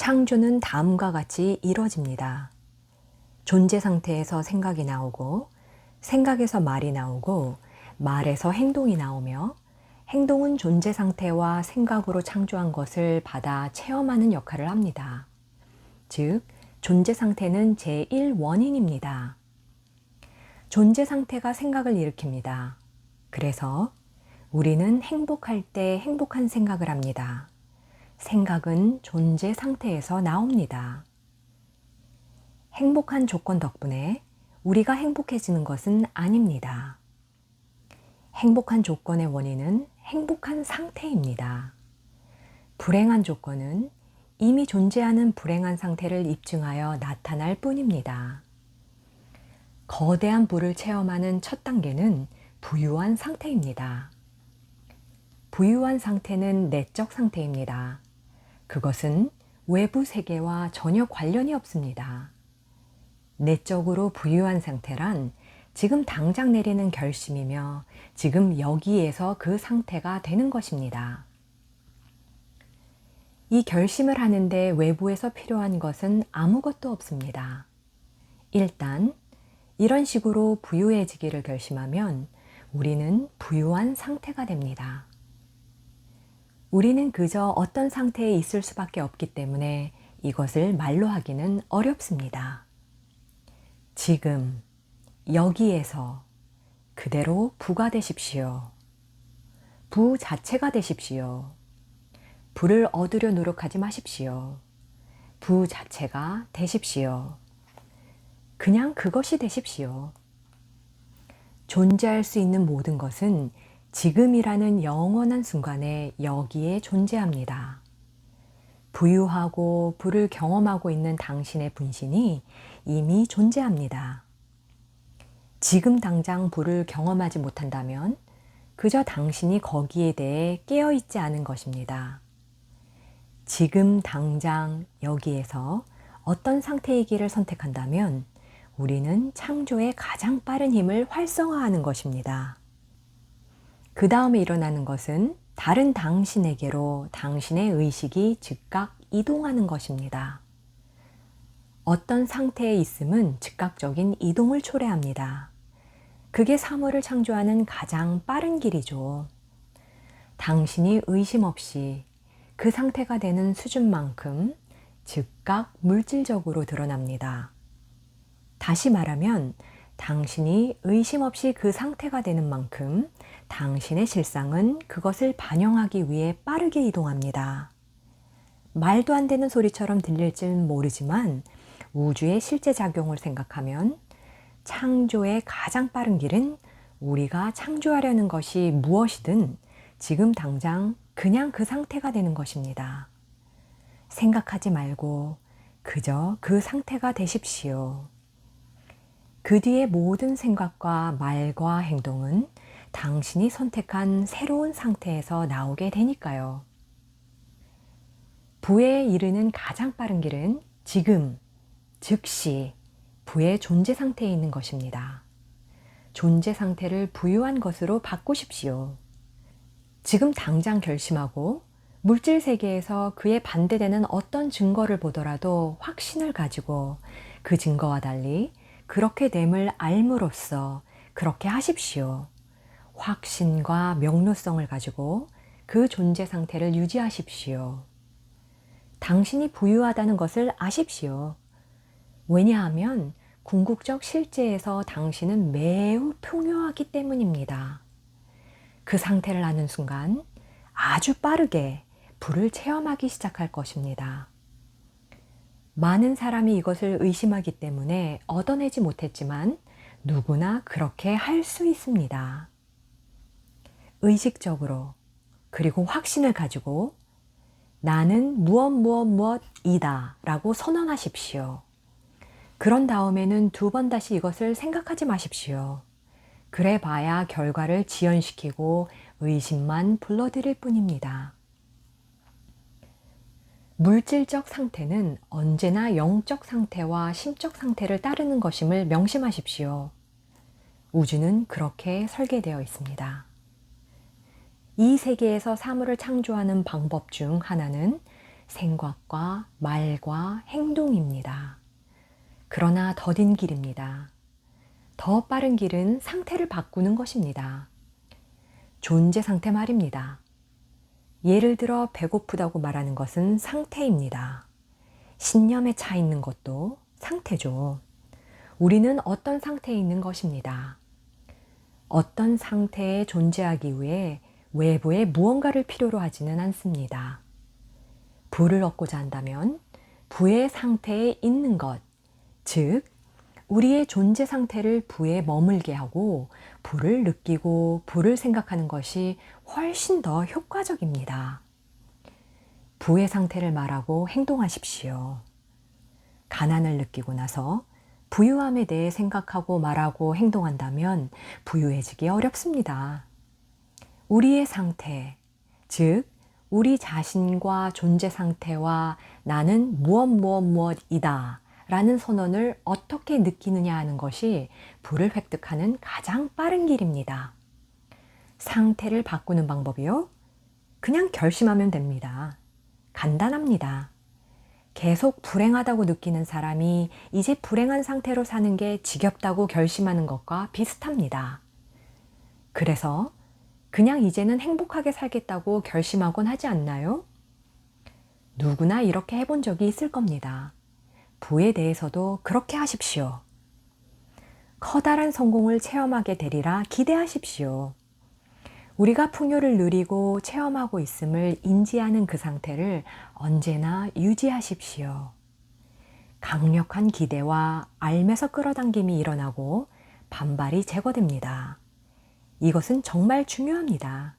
창조는 다음과 같이 이뤄집니다. 존재 상태에서 생각이 나오고, 생각에서 말이 나오고, 말에서 행동이 나오며, 행동은 존재 상태와 생각으로 창조한 것을 받아 체험하는 역할을 합니다. 즉, 존재 상태는 제1원인입니다. 존재 상태가 생각을 일으킵니다. 그래서 우리는 행복할 때 행복한 생각을 합니다. 생각은 존재 상태에서 나옵니다. 행복한 조건 덕분에 우리가 행복해지는 것은 아닙니다. 행복한 조건의 원인은 행복한 상태입니다. 불행한 조건은 이미 존재하는 불행한 상태를 입증하여 나타날 뿐입니다. 거대한 부를 체험하는 첫 단계는 부유한 상태입니다. 부유한 상태는 내적 상태입니다. 그것은 외부 세계와 전혀 관련이 없습니다. 내적으로 부유한 상태란 지금 당장 내리는 결심이며 지금 여기에서 그 상태가 되는 것입니다. 이 결심을 하는데 외부에서 필요한 것은 아무것도 없습니다. 일단 이런 식으로 부유해지기를 결심하면 우리는 부유한 상태가 됩니다. 우리는 그저 어떤 상태에 있을 수밖에 없기 때문에 이것을 말로 하기는 어렵습니다. 지금, 여기에서 그대로 부가 되십시오. 부 자체가 되십시오. 부를 얻으려 노력하지 마십시오. 부 자체가 되십시오. 그냥 그것이 되십시오. 존재할 수 있는 모든 것은 지금이라는 영원한 순간에 여기에 존재합니다. 부유하고 부를 경험하고 있는 당신의 분신이 이미 존재합니다. 지금 당장 부를 경험하지 못한다면 그저 당신이 거기에 대해 깨어있지 않은 것입니다. 지금 당장 여기에서 어떤 상태이기를 선택한다면 우리는 창조의 가장 빠른 힘을 활성화하는 것입니다. 그 다음에 일어나는 것은 다른 당신에게로 당신의 의식이 즉각 이동하는 것입니다. 어떤 상태에 있음은 즉각적인 이동을 초래합니다. 그게 사물을 창조하는 가장 빠른 길이죠. 당신이 의심 없이 그 상태가 되는 수준만큼 즉각 물질적으로 드러납니다. 다시 말하면 당신이 의심 없이 그 상태가 되는 만큼 당신의 실상은 그것을 반영하기 위해 빠르게 이동합니다. 말도 안 되는 소리처럼 들릴지는 모르지만 우주의 실제 작용을 생각하면 창조의 가장 빠른 길은 우리가 창조하려는 것이 무엇이든 지금 당장 그냥 그 상태가 되는 것입니다. 생각하지 말고 그저 그 상태가 되십시오. 그 뒤의 모든 생각과 말과 행동은 당신이 선택한 새로운 상태에서 나오게 되니까요. 부에 이르는 가장 빠른 길은 지금, 즉시 부의 존재 상태에 있는 것입니다. 존재 상태를 부유한 것으로 바꾸십시오. 지금 당장 결심하고 물질 세계에서 그에 반대되는 어떤 증거를 보더라도 확신을 가지고 그 증거와 달리 그렇게 됨을 알므로써 그렇게 하십시오. 확신과 명료성을 가지고 그 존재 상태를 유지하십시오. 당신이 부유하다는 것을 아십시오. 왜냐하면 궁극적 실제에서 당신은 매우 풍요하기 때문입니다. 그 상태를 아는 순간 아주 빠르게 불을 체험하기 시작할 것입니다. 많은 사람이 이것을 의심하기 때문에 얻어내지 못했지만 누구나 그렇게 할 수 있습니다. 의식적으로 그리고 확신을 가지고 나는 무엇 무엇 무엇이다 라고 선언하십시오. 그런 다음에는 두 번 다시 이것을 생각하지 마십시오. 그래 봐야 결과를 지연시키고 의심만 불러들일 뿐입니다. 물질적 상태는 언제나 영적 상태와 심적 상태를 따르는 것임을 명심하십시오. 우주는 그렇게 설계되어 있습니다. 이 세계에서 사물을 창조하는 방법 중 하나는 생각과 말과 행동입니다. 그러나 더딘 길입니다. 더 빠른 길은 상태를 바꾸는 것입니다. 존재 상태 말입니다. 예를 들어 배고프다고 말하는 것은 상태입니다. 신념에 차 있는 것도 상태죠. 우리는 어떤 상태에 있는 것입니다. 어떤 상태에 존재하기 위해 외부에 무언가를 필요로 하지는 않습니다. 부를 얻고자 한다면 부의 상태에 있는 것, 즉, 우리의 존재 상태를 부에 머물게 하고 부를 느끼고 부를 생각하는 것이 훨씬 더 효과적입니다. 부의 상태를 말하고 행동하십시오. 가난을 느끼고 나서 부유함에 대해 생각하고 말하고 행동한다면 부유해지기 어렵습니다. 우리의 상태, 즉, 우리 자신과 존재 상태와 나는 무엇 무엇 무엇이다 라는 선언을 어떻게 느끼느냐 하는 것이 부를 획득하는 가장 빠른 길입니다. 상태를 바꾸는 방법이요? 그냥 결심하면 됩니다. 간단합니다. 계속 불행하다고 느끼는 사람이 이제 불행한 상태로 사는 게 지겹다고 결심하는 것과 비슷합니다. 그래서 그냥 이제는 행복하게 살겠다고 결심하곤 하지 않나요? 누구나 이렇게 해본 적이 있을 겁니다. 부에 대해서도 그렇게 하십시오. 커다란 성공을 체험하게 되리라 기대하십시오. 우리가 풍요를 누리고 체험하고 있음을 인지하는 그 상태를 언제나 유지하십시오. 강력한 기대와 알면서 끌어당김이 일어나고 반발이 제거됩니다. 이것은 정말 중요합니다.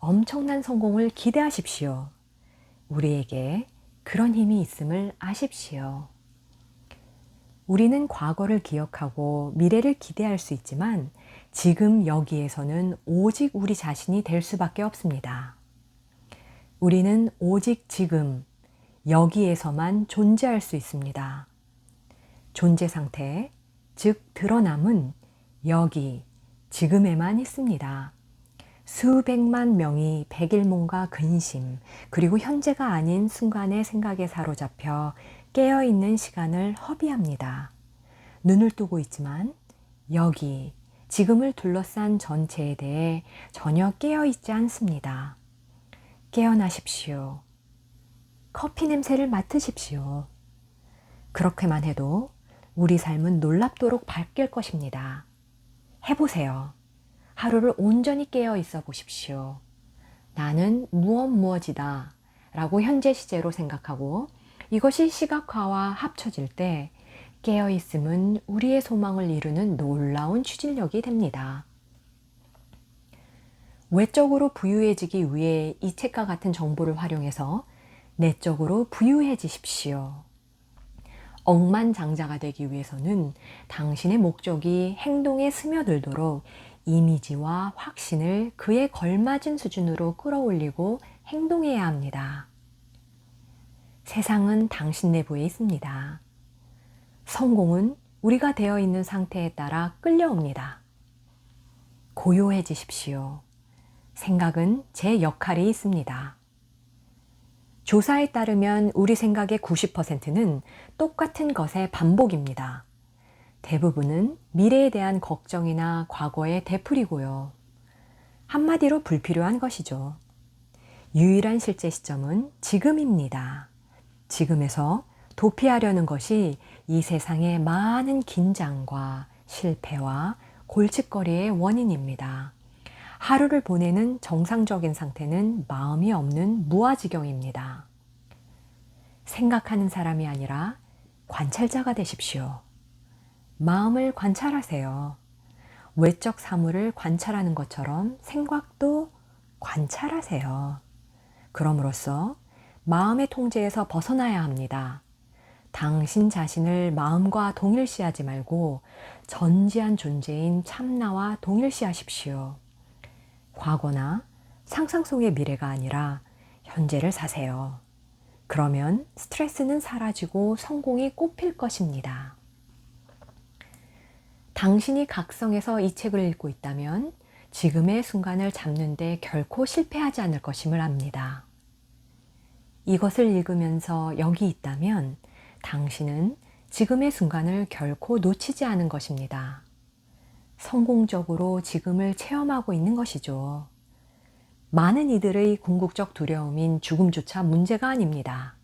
엄청난 성공을 기대하십시오. 우리에게 그런 힘이 있음을 아십시오. 우리는 과거를 기억하고 미래를 기대할 수 있지만 지금 여기에서는 오직 우리 자신이 될 수밖에 없습니다. 우리는 오직 지금 여기에서만 존재할 수 있습니다. 존재 상태, 즉 드러남은 여기, 지금에만 있습니다. 수백만 명이 백일몽과 근심, 그리고 현재가 아닌 순간의 생각에 사로잡혀 깨어있는 시간을 허비합니다. 눈을 뜨고 있지만 여기, 지금을 둘러싼 전체에 대해 전혀 깨어있지 않습니다. 깨어나십시오. 커피 냄새를 맡으십시오. 그렇게만 해도 우리 삶은 놀랍도록 밝길 것입니다. 해보세요. 하루를 온전히 깨어 있어 보십시오. 나는 무엇 무엇이다 라고 현재 시제로 생각하고 이것이 시각화와 합쳐질 때 깨어 있음은 우리의 소망을 이루는 놀라운 추진력이 됩니다. 외적으로 부유해지기 위해 이 책과 같은 정보를 활용해서 내적으로 부유해지십시오. 억만장자가 되기 위해서는 당신의 목적이 행동에 스며들도록 이미지와 확신을 그에 걸맞은 수준으로 끌어올리고 행동해야 합니다. 세상은 당신 내부에 있습니다. 성공은 우리가 되어 있는 상태에 따라 끌려옵니다. 고요해지십시오. 생각은 제 역할이 있습니다. 조사에 따르면 우리 생각의 90%는 똑같은 것의 반복입니다. 대부분은 미래에 대한 걱정이나 과거의 되풀이고요. 한마디로 불필요한 것이죠. 유일한 실제 시점은 지금입니다. 지금에서 도피하려는 것이 이 세상의 많은 긴장과 실패와 골칫거리의 원인입니다. 하루를 보내는 정상적인 상태는 마음이 없는 무아지경입니다. 생각하는 사람이 아니라 관찰자가 되십시오. 마음을 관찰하세요. 외적 사물을 관찰하는 것처럼 생각도 관찰하세요. 그럼으로써 마음의 통제에서 벗어나야 합니다. 당신 자신을 마음과 동일시하지 말고 전지한 존재인 참나와 동일시하십시오. 과거나 상상 속의 미래가 아니라 현재를 사세요. 그러면 스트레스는 사라지고 성공이 꽃필 것입니다. 당신이 각성해서 이 책을 읽고 있다면 지금의 순간을 잡는데 결코 실패하지 않을 것임을 압니다. 이것을 읽으면서 여기 있다면 당신은 지금의 순간을 결코 놓치지 않은 것입니다. 성공적으로 지금을 체험하고 있는 것이죠. 많은 이들의 궁극적 두려움인 죽음조차 문제가 아닙니다.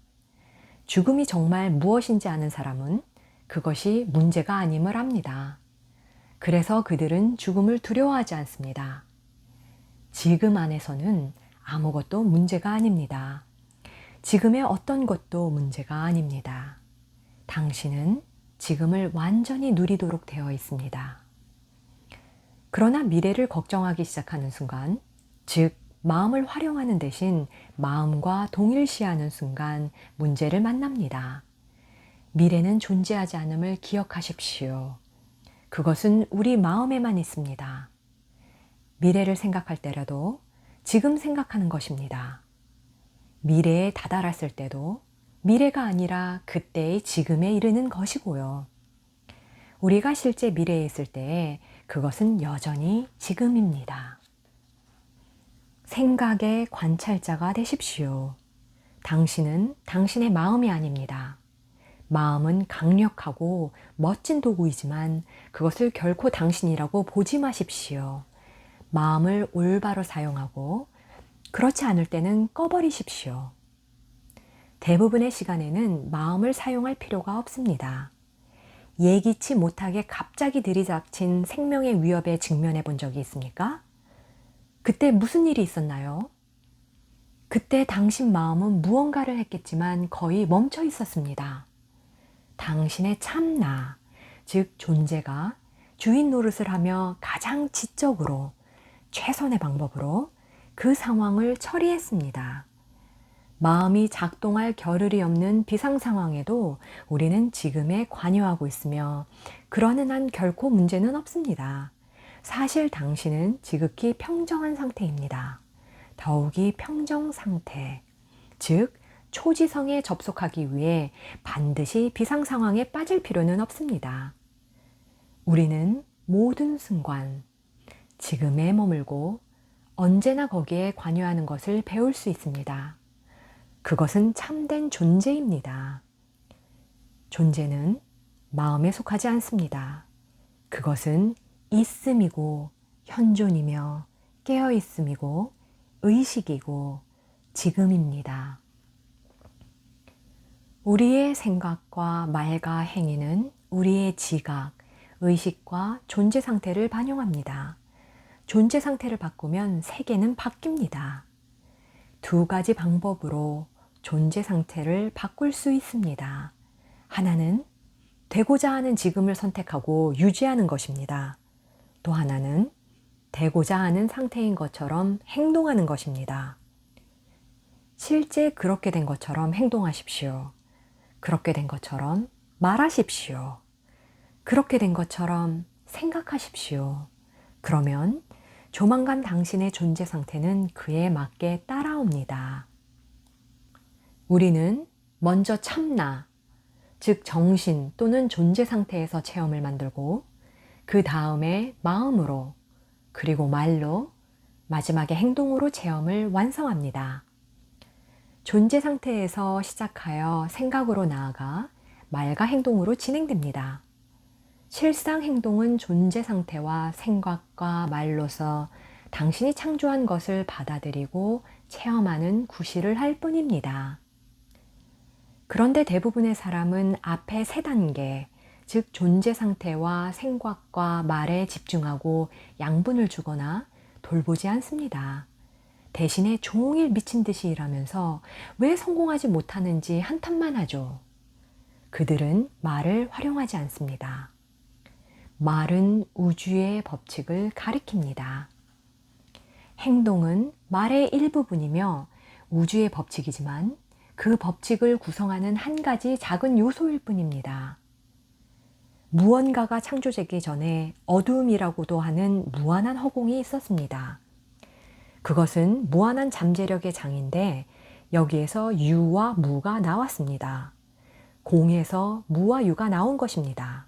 죽음이 정말 무엇인지 아는 사람은 그것이 문제가 아님을 압니다. 그래서 그들은 죽음을 두려워하지 않습니다. 지금 안에서는 아무것도 문제가 아닙니다. 지금의 어떤 것도 문제가 아닙니다. 당신은 지금을 완전히 누리도록 되어 있습니다. 그러나 미래를 걱정하기 시작하는 순간, 즉, 마음을 활용하는 대신 마음과 동일시하는 순간 문제를 만납니다. 미래는 존재하지 않음을 기억하십시오. 그것은 우리 마음에만 있습니다. 미래를 생각할 때라도 지금 생각하는 것입니다. 미래에 다다랐을 때도 미래가 아니라 그때의 지금에 이르는 것이고요. 우리가 실제 미래에 있을 때 그것은 여전히 지금입니다. 생각의 관찰자가 되십시오. 당신은 당신의 마음이 아닙니다. 마음은 강력하고 멋진 도구이지만 그것을 결코 당신이라고 보지 마십시오. 마음을 올바로 사용하고 그렇지 않을 때는 꺼버리십시오. 대부분의 시간에는 마음을 사용할 필요가 없습니다. 예기치 못하게 갑자기 들이닥친 생명의 위협에 직면해 본 적이 있습니까? 그때 무슨 일이 있었나요? 그때 당신 마음은 무언가를 했겠지만 거의 멈춰 있었습니다. 당신의 참나, 즉 존재가 주인 노릇을 하며 가장 지적으로 최선의 방법으로 그 상황을 처리했습니다. 마음이 작동할 겨를이 없는 비상 상황에도 우리는 지금에 관여하고 있으며 그러는 한 결코 문제는 없습니다. 사실 당신은 지극히 평정한 상태입니다. 더욱이 평정 상태, 즉 초지성에 접속하기 위해 반드시 비상 상황에 빠질 필요는 없습니다. 우리는 모든 순간, 지금에 머물고 언제나 거기에 관여하는 것을 배울 수 있습니다. 그것은 참된 존재입니다. 존재는 마음에 속하지 않습니다. 그것은 있음이고 현존이며 깨어있음이고 의식이고 지금입니다. 우리의 생각과 말과 행위는 우리의 지각, 의식과 존재 상태를 반영합니다. 존재 상태를 바꾸면 세계는 바뀝니다. 두 가지 방법으로 존재 상태를 바꿀 수 있습니다. 하나는 되고자 하는 지금을 선택하고 유지하는 것입니다. 또 하나는 되고자 하는 상태인 것처럼 행동하는 것입니다. 실제 그렇게 된 것처럼 행동하십시오. 그렇게 된 것처럼 말하십시오. 그렇게 된 것처럼 생각하십시오. 그러면 조만간 당신의 존재 상태는 그에 맞게 따라옵니다. 우리는 먼저 참나, 즉 정신 또는 존재 상태에서 체험을 만들고 그 다음에 마음으로 그리고 말로 마지막에 행동으로 체험을 완성합니다. 존재 상태에서 시작하여 생각으로 나아가 말과 행동으로 진행됩니다. 실상 행동은 존재 상태와 생각과 말로서 당신이 창조한 것을 받아들이고 체험하는 구실을 할 뿐입니다. 그런데 대부분의 사람은 앞에 세 단계, 즉 존재 상태와 생각과 말에 집중하고 양분을 주거나 돌보지 않습니다. 대신에 종일 미친 듯이 일하면서 왜 성공하지 못하는지 한탄만 하죠. 그들은 말을 활용하지 않습니다. 말은 우주의 법칙을 가리킵니다. 행동은 말의 일부분이며 우주의 법칙이지만 그 법칙을 구성하는 한 가지 작은 요소일 뿐입니다. 무언가가 창조되기 전에 어둠이라고도 하는 무한한 허공이 있었습니다. 그것은 무한한 잠재력의 장인데 여기에서 유와 무가 나왔습니다. 공에서 무와 유가 나온 것입니다.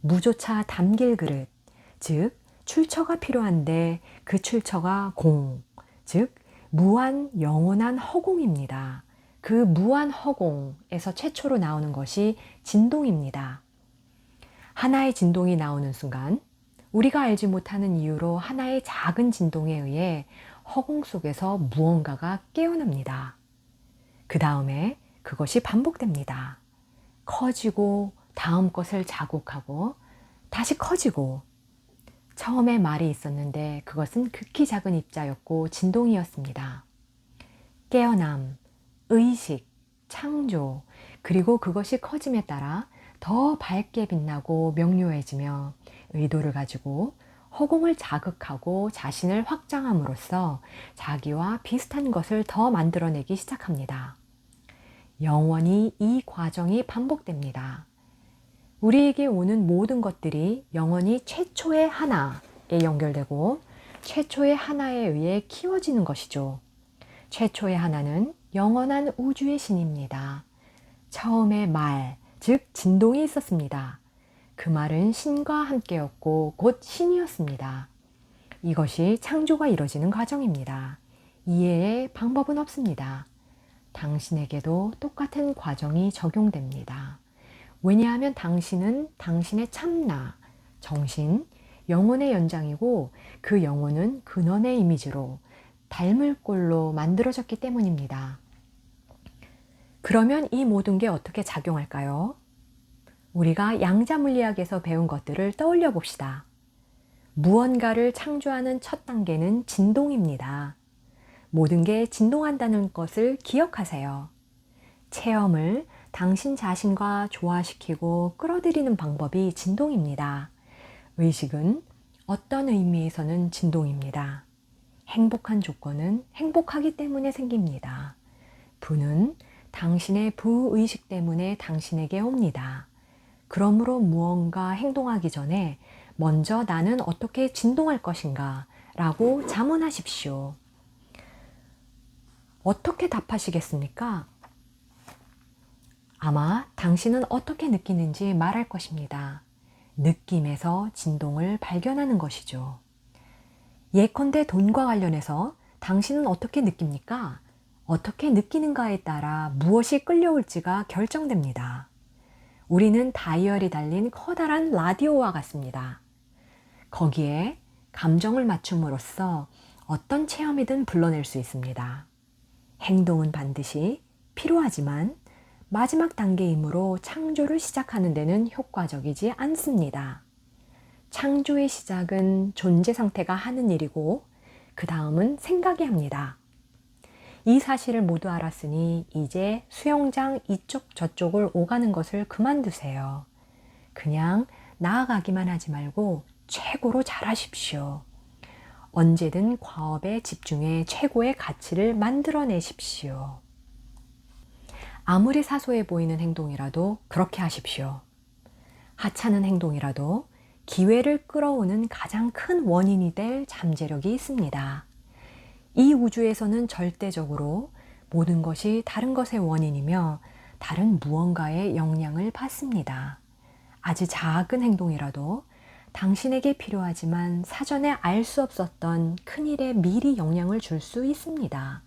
무조차 담길 그릇, 즉 출처가 필요한데 그 출처가 공, 즉 무한 영원한 허공입니다. 그 무한 허공에서 최초로 나오는 것이 진동입니다. 하나의 진동이 나오는 순간 우리가 알지 못하는 이유로 하나의 작은 진동에 의해 허공 속에서 무언가가 깨어납니다. 그 다음에 그것이 반복됩니다. 커지고 다음 것을 자국하고 다시 커지고 처음에 말이 있었는데 그것은 극히 작은 입자였고 진동이었습니다. 깨어남, 의식, 창조, 그리고 그것이 커짐에 따라 더 밝게 빛나고 명료해지며 의도를 가지고 허공을 자극하고 자신을 확장함으로써 자기와 비슷한 것을 더 만들어내기 시작합니다. 영원히 이 과정이 반복됩니다. 우리에게 오는 모든 것들이 영원히 최초의 하나에 연결되고 최초의 하나에 의해 키워지는 것이죠. 최초의 하나는 영원한 우주의 신입니다. 처음에 말, 즉 진동이 있었습니다. 그 말은 신과 함께였고 곧 신이었습니다. 이것이 창조가 이루어지는 과정입니다. 이해의 방법은 없습니다. 당신에게도 똑같은 과정이 적용됩니다. 왜냐하면 당신은 당신의 참나, 정신, 영혼의 연장이고 그 영혼은 근원의 이미지로 닮을 꼴로 만들어졌기 때문입니다. 그러면 이 모든 게 어떻게 작용할까요? 우리가 양자 물리학에서 배운 것들을 떠올려 봅시다. 무언가를 창조하는 첫 단계는 진동입니다. 모든 게 진동한다는 것을 기억하세요. 체험을 당신 자신과 조화시키고 끌어들이는 방법이 진동입니다. 의식은 어떤 의미에서는 진동입니다. 행복한 조건은 행복하기 때문에 생깁니다. 부는 당신의 부의식 때문에 당신에게 옵니다. 그러므로 무언가 행동하기 전에 먼저 나는 어떻게 진동할 것인가 라고 자문하십시오. 어떻게 답하시겠습니까? 아마 당신은 어떻게 느끼는지 말할 것입니다. 느낌에서 진동을 발견하는 것이죠. 예컨대 돈과 관련해서 당신은 어떻게 느낍니까? 어떻게 느끼는가에 따라 무엇이 끌려올지가 결정됩니다. 우리는 다이얼이 달린 커다란 라디오와 같습니다. 거기에 감정을 맞춤으로써 어떤 체험이든 불러낼 수 있습니다. 행동은 반드시 필요하지만 마지막 단계이므로 창조를 시작하는 데는 효과적이지 않습니다. 창조의 시작은 존재 상태가 하는 일이고 그 다음은 생각이 합니다. 이 사실을 모두 알았으니 이제 수영장 이쪽 저쪽을 오가는 것을 그만두세요. 그냥 나아가기만 하지 말고 최고로 잘하십시오. 언제든 과업에 집중해 최고의 가치를 만들어내십시오. 아무리 사소해 보이는 행동이라도 그렇게 하십시오. 하찮은 행동이라도 기회를 끌어오는 가장 큰 원인이 될 잠재력이 있습니다. 이 우주에서는 절대적으로 모든 것이 다른 것의 원인이며 다른 무언가의 영향을 받습니다. 아주 작은 행동이라도 당신에게 필요하지만 사전에 알 수 없었던 큰 일에 미리 영향을 줄 수 있습니다.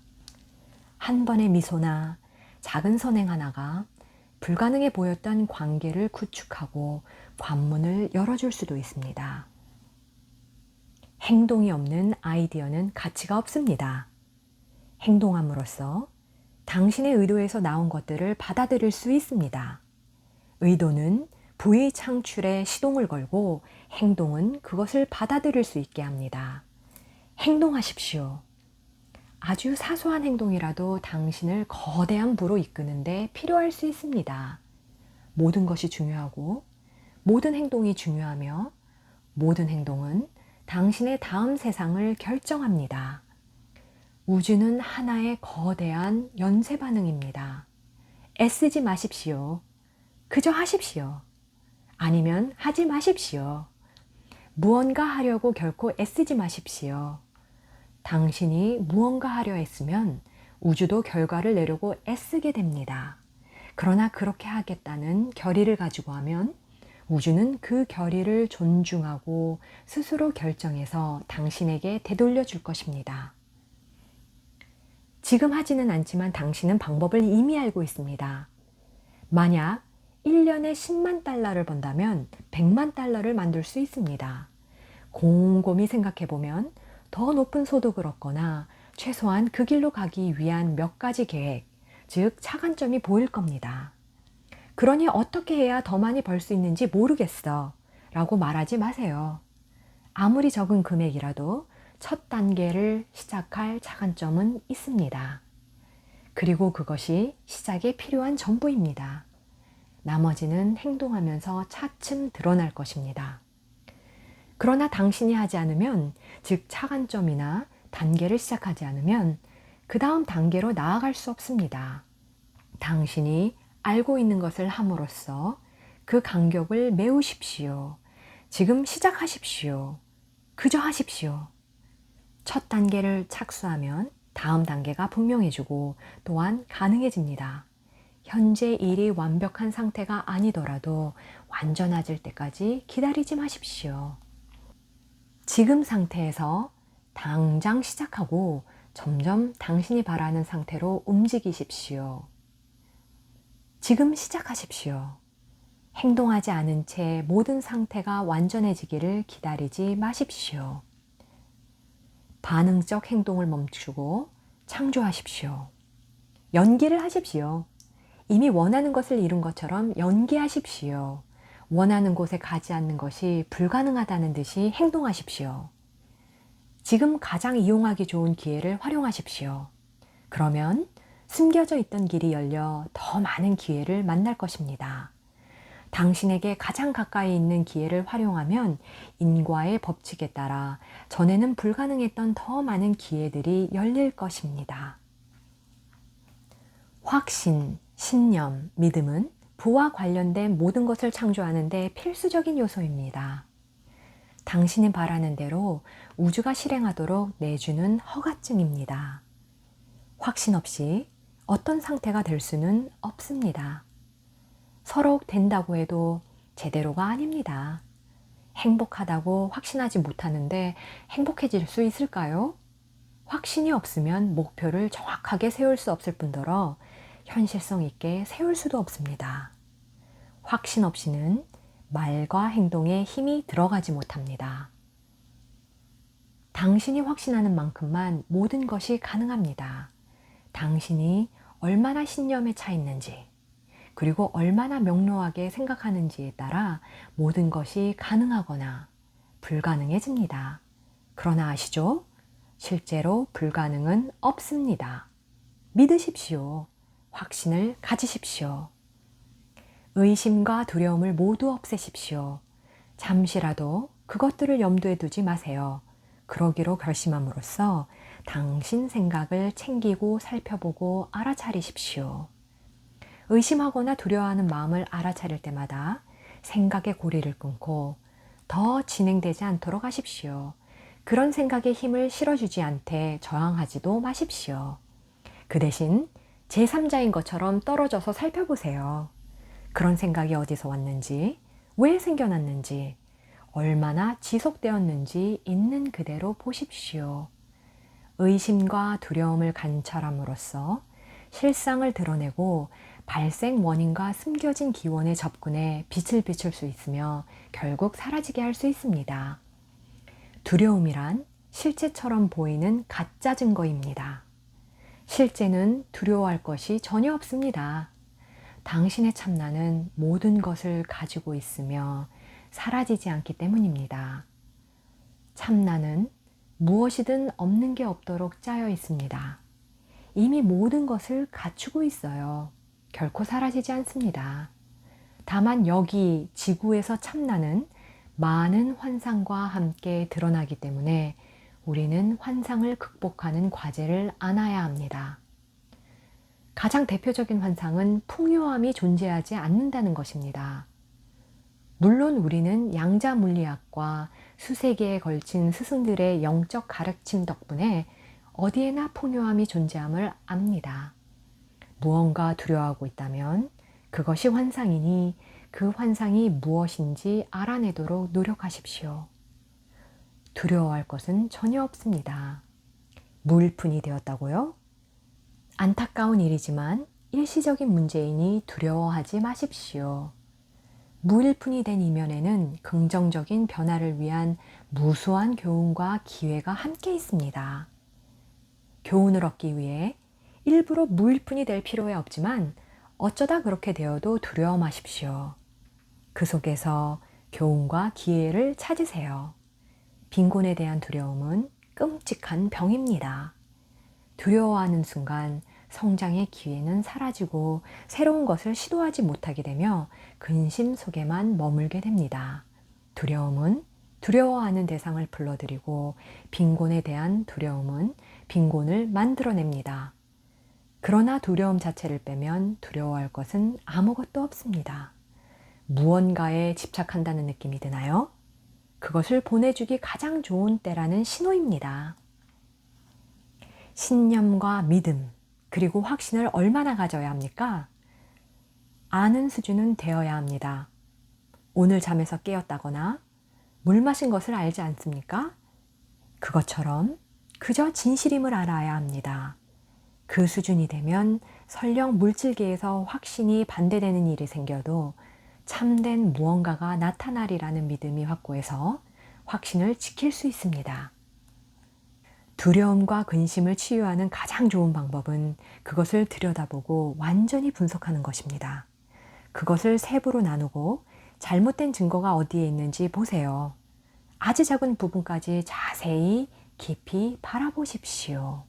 한 번의 미소나 작은 선행 하나가 불가능해 보였던 관계를 구축하고 관문을 열어줄 수도 있습니다. 행동이 없는 아이디어는 가치가 없습니다. 행동함으로써 당신의 의도에서 나온 것들을 받아들일 수 있습니다. 의도는 부의 창출에 시동을 걸고 행동은 그것을 받아들일 수 있게 합니다. 행동하십시오. 아주 사소한 행동이라도 당신을 거대한 부로 이끄는데 필요할 수 있습니다. 모든 것이 중요하고 모든 행동이 중요하며 모든 행동은 당신의 다음 세상을 결정합니다. 우주는 하나의 거대한 연쇄 반응입니다. 애쓰지 마십시오. 그저 하십시오. 아니면 하지 마십시오. 무언가 하려고 결코 애쓰지 마십시오. 당신이 무언가 하려 했으면 우주도 결과를 내려고 애쓰게 됩니다. 그러나 그렇게 하겠다는 결의를 가지고 하면 우주는 그 결의를 존중하고 스스로 결정해서 당신에게 되돌려 줄 것입니다. 지금 하지는 않지만 당신은 방법을 이미 알고 있습니다. 만약 1년에 10만 달러를 번다면 100만 달러를 만들 수 있습니다. 곰곰이 생각해 보면 더 높은 소득을 얻거나 최소한 그 길로 가기 위한 몇 가지 계획, 즉 차관점이 보일 겁니다. 그러니 어떻게 해야 더 많이 벌 수 있는지 모르겠어. 라고 말하지 마세요. 아무리 적은 금액이라도 첫 단계를 시작할 차관점은 있습니다. 그리고 그것이 시작에 필요한 전부입니다. 나머지는 행동하면서 차츰 드러날 것입니다. 그러나 당신이 하지 않으면, 즉 차관점이나 단계를 시작하지 않으면 그 다음 단계로 나아갈 수 없습니다. 당신이 알고 있는 것을 함으로써 그 간격을 메우십시오. 지금 시작하십시오. 그저 하십시오. 첫 단계를 착수하면 다음 단계가 분명해지고 또한 가능해집니다. 현재 일이 완벽한 상태가 아니더라도 완전해질 때까지 기다리지 마십시오. 지금 상태에서 당장 시작하고 점점 당신이 바라는 상태로 움직이십시오. 지금 시작하십시오. 행동하지 않은 채 모든 상태가 완전해지기를 기다리지 마십시오. 반응적 행동을 멈추고 창조하십시오. 연기를 하십시오. 이미 원하는 것을 이룬 것처럼 연기하십시오. 원하는 곳에 가지 않는 것이 불가능하다는 듯이 행동하십시오. 지금 가장 이용하기 좋은 기회를 활용하십시오. 그러면 숨겨져 있던 길이 열려 더 많은 기회를 만날 것입니다. 당신에게 가장 가까이 있는 기회를 활용하면 인과의 법칙에 따라 전에는 불가능했던 더 많은 기회들이 열릴 것입니다. 확신, 신념, 믿음은 부와 관련된 모든 것을 창조하는데 필수적인 요소입니다. 당신이 바라는 대로 우주가 실행하도록 내주는 허가증입니다. 확신 없이 어떤 상태가 될 수는 없습니다. 서로 된다고 해도 제대로가 아닙니다. 행복하다고 확신하지 못하는데 행복해질 수 있을까요? 확신이 없으면 목표를 정확하게 세울 수 없을 뿐더러 현실성 있게 세울 수도 없습니다. 확신 없이는 말과 행동에 힘이 들어가지 못합니다. 당신이 확신하는 만큼만 모든 것이 가능합니다. 당신이 얼마나 신념에 차 있는지, 그리고 얼마나 명료하게 생각하는지에 따라 모든 것이 가능하거나 불가능해집니다. 그러나 아시죠? 실제로 불가능은 없습니다. 믿으십시오. 확신을 가지십시오. 의심과 두려움을 모두 없애십시오. 잠시라도 그것들을 염두에 두지 마세요. 그러기로 결심함으로써 당신 생각을 챙기고 살펴보고 알아차리십시오. 의심하거나 두려워하는 마음을 알아차릴 때마다 생각의 고리를 끊고 더 진행되지 않도록 하십시오. 그런 생각에 힘을 실어주지 않되 저항하지도 마십시오. 그 대신 제3자인 것처럼 떨어져서 살펴보세요. 그런 생각이 어디서 왔는지, 왜 생겨났는지, 얼마나 지속되었는지 있는 그대로 보십시오. 의심과 두려움을 관찰함으로써 실상을 드러내고 발생 원인과 숨겨진 기원에 접근해 빛을 비출 수 있으며 결국 사라지게 할 수 있습니다. 두려움이란 실제처럼 보이는 가짜 증거입니다. 실제는 두려워할 것이 전혀 없습니다. 당신의 참나는 모든 것을 가지고 있으며 사라지지 않기 때문입니다. 참나는 무엇이든 없는 게 없도록 짜여 있습니다. 이미 모든 것을 갖추고 있어요. 결코 사라지지 않습니다. 다만 여기 지구에서 참나는 많은 환상과 함께 드러나기 때문에 우리는 환상을 극복하는 과제를 안아야 합니다. 가장 대표적인 환상은 풍요함이 존재하지 않는다는 것입니다. 물론 우리는 양자 물리학과 수세기에 걸친 스승들의 영적 가르침 덕분에 어디에나 풍요함이 존재함을 압니다. 무언가 두려워하고 있다면 그것이 환상이니 그 환상이 무엇인지 알아내도록 노력하십시오. 두려워할 것은 전혀 없습니다. 물뿐이 되었다고요? 안타까운 일이지만 일시적인 문제이니 두려워하지 마십시오. 무일푼이 된 이면에는 긍정적인 변화를 위한 무수한 교훈과 기회가 함께 있습니다. 교훈을 얻기 위해 일부러 무일푼이 될 필요에 없지만 어쩌다 그렇게 되어도 두려워 마십시오. 그 속에서 교훈과 기회를 찾으세요. 빈곤에 대한 두려움은 끔찍한 병입니다. 두려워하는 순간 성장의 기회는 사라지고 새로운 것을 시도하지 못하게 되며 근심 속에만 머물게 됩니다. 두려움은 두려워하는 대상을 불러들이고 빈곤에 대한 두려움은 빈곤을 만들어냅니다. 그러나 두려움 자체를 빼면 두려워할 것은 아무것도 없습니다. 무언가에 집착한다는 느낌이 드나요? 그것을 보내주기 가장 좋은 때라는 신호입니다. 신념과 믿음, 그리고 확신을 얼마나 가져야 합니까? 아는 수준은 되어야 합니다. 오늘 잠에서 깨었다거나 물 마신 것을 알지 않습니까? 그것처럼 그저 진실임을 알아야 합니다. 그 수준이 되면 설령 물질계에서 확신이 반대되는 일이 생겨도 참된 무언가가 나타나리라는 믿음이 확고해서 확신을 지킬 수 있습니다. 두려움과 근심을 치유하는 가장 좋은 방법은 그것을 들여다보고 완전히 분석하는 것입니다. 그것을 세부로 나누고 잘못된 증거가 어디에 있는지 보세요. 아주 작은 부분까지 자세히 깊이 바라보십시오.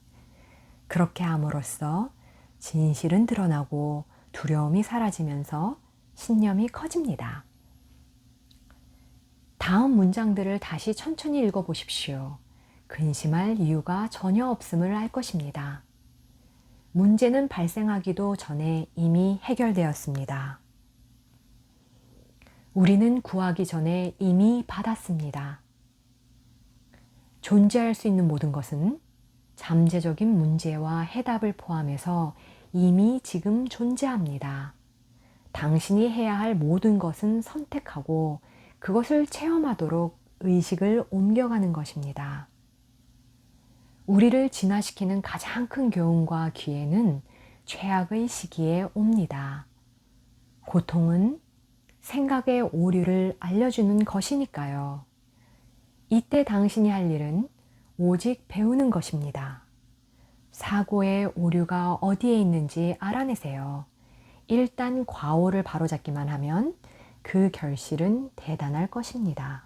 그렇게 함으로써 진실은 드러나고 두려움이 사라지면서 신념이 커집니다. 다음 문장들을 다시 천천히 읽어보십시오. 근심할 이유가 전혀 없음을 알 것입니다. 문제는 발생하기도 전에 이미 해결되었습니다. 우리는 구하기 전에 이미 받았습니다. 존재할 수 있는 모든 것은 잠재적인 문제와 해답을 포함해서 이미 지금 존재합니다. 당신이 해야 할 모든 것은 선택하고 그것을 체험하도록 의식을 옮겨가는 것입니다. 우리를 진화시키는 가장 큰 교훈과 기회는 최악의 시기에 옵니다. 고통은 생각의 오류를 알려주는 것이니까요. 이때 당신이 할 일은 오직 배우는 것입니다. 사고의 오류가 어디에 있는지 알아내세요. 일단 과오를 바로잡기만 하면 그 결실은 대단할 것입니다.